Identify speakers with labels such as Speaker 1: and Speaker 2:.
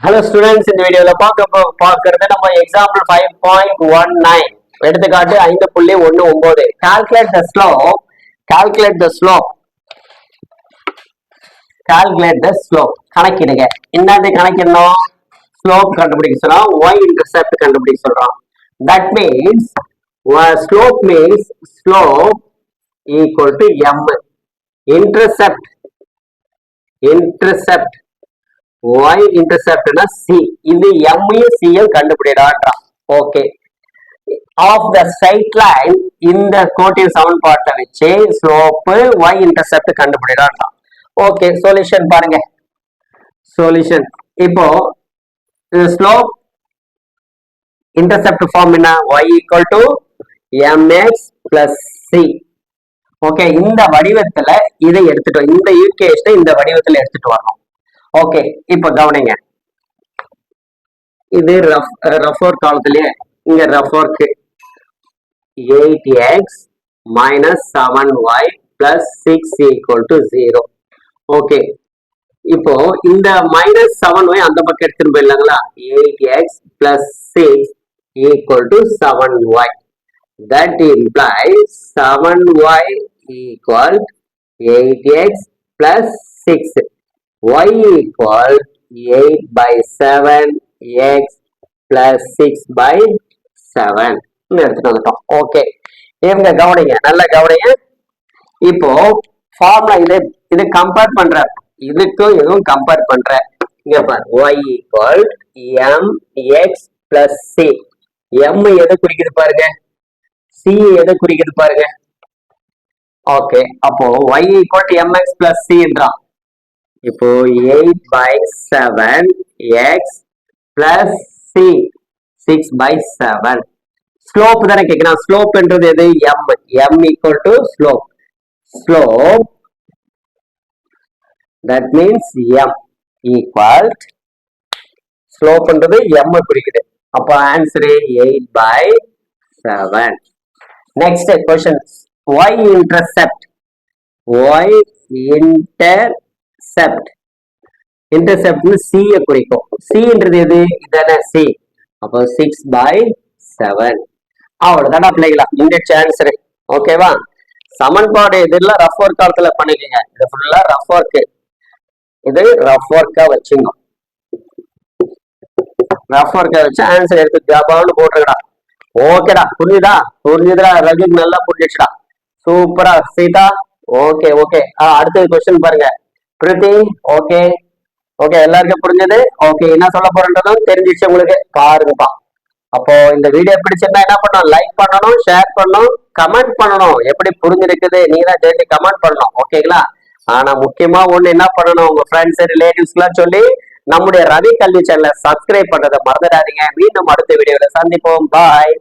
Speaker 1: Hello students இந்த வீடியோல பார்க்க பார்க்கறது நம்ம example five point one nine எடுத்துக்காட்டு ஐந்து புள்ளி ஒன்னு ஒன்பது calculate the slope calculate the slope calculate the slope கணக்கிடுங்க. என்னது கணக்கிடணும்? ஸ்லோப் கண்டுபிடிக்க சொல்றோம் ஒய் இன்டர்செப்ட் கண்டுபிடிக்க சொல்றோம் that means slope means slope equal to M intercept intercept y இன்டர்செப்ட்னா c. இது m யும் c யும் கண்டுபிடிடான்றான் okay of the straight line இந்த கோட்டின் சமன்பாட்டை வச்சு ஸ்லோப்பு y இன்டர்செப்ட் கண்டுபிடிடான்றான் ஓகே சொல்யூஷன் பாருங்க. சொல்யூஷன் இப்போ ஸ்லோப் இன்டர்செப்ட் ஃபார்ம் என்ன? Y equal to mx plus c. Okay இந்த வடிவத்துல இதை எடுத்துட்டு இந்த யூகேஷனை இந்த வடிவத்துல எடுத்துட்டு வரணும். ஓகே இப்ப கவனிங்க. இது ரஃப் ரஃப் ஒர்க் காலத்திலேயே இங்க rough work eight X minus seven Y plus six equal to zero okay இப்போ இந்த மைனஸ் செவன் ஒய் அந்த பக்கம் எடுத்துட்டு போயிடலாங்களா? Eight X plus six equal to seven Y that implies seven Y equal eight X plus six y equal 8 by 7 x plus 6 by 7 எடுத்துட்டு வந்துட்டோம் okay இவங்க கவனிங்க நல்ல கவனிங்க. இப்போ ஃபார்முலா இது இது கம்பேர் பண்ற. இதுக்கும் இதுவும் கம்பேர் பண்ற. இங்க பாரு y equal m x plus c. m எதை குறிக்குது பாருங்க? c எதை குறிக்குது பாருங்க? ஓகே அப்போ y equal to mx plus சின்றான் இப்போ eight by seven X plus C six by seven slope தானே கேட்கணும் ஸ்லோப்ன்றது எது M M equal to slope slope that means M equal ஸ்லோப்ன்றது M குறிக்குது அப்போ answer eight by seven Next question. Y intercept. Y intercept. Intercept. இன்டர்செப்ட்னு சியை குறிக்கும். சின்றது எது? இதானே சி அப்போ சிக்ஸ் பை செவன் அவ்வளவுதானா பிள்ளைங்களா இந்த ஆன்சரு ஓகேவா சமன்பாடு இதெல்லாம் ரஃப் ஒர்க் காலத்துல பண்ணிக்கோங்க. இது ஃபுல்லா ரஃப் ஒர்க் இது ரஃப் ஒர்க்கா வச்சுங்க. ரஃப் ஒர்க்கா வச்சு ஆன்சர் எடுத்து ஜாபான்னு போட்டுருக்கடா ஓகேடா புரிஞ்சுதா? புரிஞ்சுதுடா? ரஜித் நல்லா புரிஞ்சிச்சுடா. சூப்பரா சீதா? ஓகே ஓகே அடுத்தது கொஸ்டின் பாருங்க. பிரித்தி ஓகே ஓகே எல்லாருக்கும் புரிஞ்சது? ஓகே என்ன சொல்ல போறேன்றதும் தெரிஞ்சிச்சு உங்களுக்கு. பாருங்கப்பா. அப்போ இந்த வீடியோ பிடிச்சிருந்தா என்ன பண்ணணும்? லைக் பண்ணணும் ஷேர் பண்ணணும் கமெண்ட் பண்ணணும். எப்படி புரிஞ்சிருக்குது? நீங்க தான் சேர்த்து கமெண்ட் பண்ணணும். ஓகேங்களா ஆனா முக்கியமா ஒண்ணு என்ன பண்ணணும்? உங்க ஃப்ரெண்ட்ஸ் ரிலேட்டிவ்ஸ் எல்லாம் சொல்லி நம்முடைய ரவி கல்வி சேனலை சப்ஸ்கிரைப் பண்றதை மறந்துடாதீங்க. மீண்டும் அடுத்த வீடியோல சந்திப்போம். பாய்